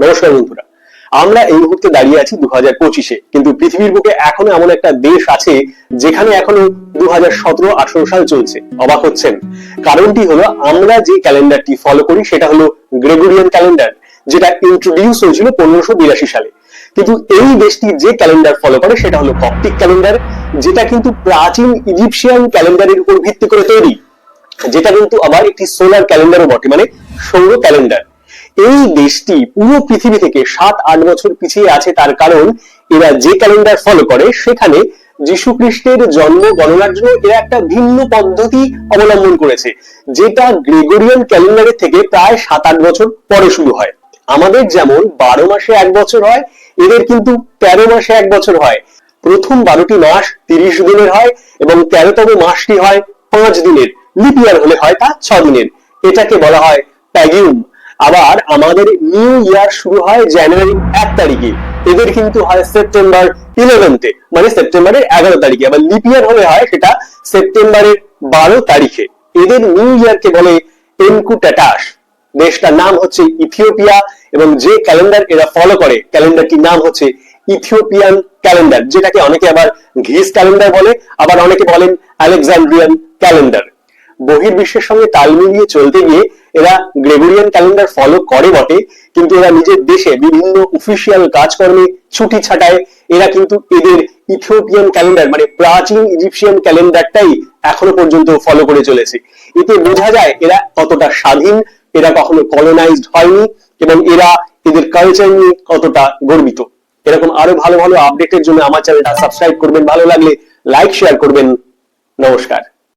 নমস্কার বন্ধুরা। আমরা এই মুহূর্তে দাঁড়িয়ে আছি দু হাজার পঁচিশে, কিন্তু পৃথিবীর বুকে এখনও এমন একটা দেশ আছে যেখানে এখনও দু হাজার সতেরো আঠারো সাল চলছে। অবাক হচ্ছেন। কারণটি হলো, আমরা যে ক্যালেন্ডারটি ফলো করি সেটা হলো গ্রেগোরিয়ান ক্যালেন্ডার, যেটা ইন্ট্রোডিউস হয়েছিল পনেরোশো বিরাশি সালে। কিন্তু এই দেশটি যে ক্যালেন্ডার ফলো করে সেটা হলো কপ্টিক ক্যালেন্ডার, যেটা কিন্তু প্রাচীন ইজিপশিয়ান ক্যালেন্ডারের উপর ভিত্তি করে তৈরি, যেটা কিন্তু আবার একটি সোলার ক্যালেন্ডারও বটে মানে সৌর ক্যালেন্ডার। এই দেশটি পুরো পৃথিবী থেকে সাত, আট বছর পিছিয়ে আছে তার কারণ এরা যে ক্যালেন্ডার ফলো করে সেখানে যীশু খ্রিস্টের জন্ম, গণনার জন্য এরা একটা ভিন্ন পদ্ধতি অবলম্বন করেছে, যেটা গ্রেগরিয়ান ক্যালেন্ডারের থেকে প্রায় সাত, আট বছর পরে শুরু হয়। আমাদের যেমন বারো মাসে এক বছর হয়, এদের কিন্তু তেরো মাসে এক বছর হয়। প্রথম বারোটি মাস তিরিশ দিনের হয় এবং তেরোতম মাসটি হয় পাঁচ দিনের লিপ ইয়ার হলে হয় তা ছ দিনের। এটাকে বলা হয় প্যাগিউম। আবার আমাদের নিউ ইয়ার শুরু হয় জানুয়ারি এক তারিখে। এদের কিন্তু হয় সেপ্টেম্বর ইলেভেন্থে মানে সেপ্টেম্বরের এগারো তারিখে। আবার লিপ ইয়ার হলে হয় সেটা সেপ্টেম্বরের বারো তারিখে। এদের নিউ ইয়ারকে বলে এনকুটাটাস দেশটার নাম হচ্ছে ইথিওপিয়া এবং যে ক্যালেন্ডার এরা ফলো করে ক্যালেন্ডারটির নাম হচ্ছে ইথিওপিয়ান ক্যালেন্ডার যেটাকে অনেকে আবার ঘিস ক্যালেন্ডার বলে, আবার অনেকে বলেন আলেকজান্ড্রিয়ান ক্যালেন্ডার বহির্বিশ্বের সঙ্গে তাল মিলিয়ে চলতে গিয়ে এরা গ্রেগরিয়ান ক্যালেন্ডার ফলো করে বটে, কিন্তু এরা নিজের দেশে বিভিন্ন অফিসিয়াল কাজকর্মে ছুটি ছাটায়। এরা কিন্তু এদের ইথিওপিয়ান ক্যালেন্ডার মানে প্রাচীন ইজিপশিয়ান ক্যালেন্ডারটাই এখনও পর্যন্ত ফলো করে চলেছে। এতে বোঝা যায় এরা কতটা স্বাধীন, এরা কখনো কলোনাইজড হয়নি, এবং এরা এদের কালচার নিয়ে কতটা গর্বিত। এরকম আরও ভালো ভালো আপডেটের জন্য আমার চ্যানেলটা সাবস্ক্রাইব করবেন, ভালো লাগলে লাইক শেয়ার করবেন। নমস্কার।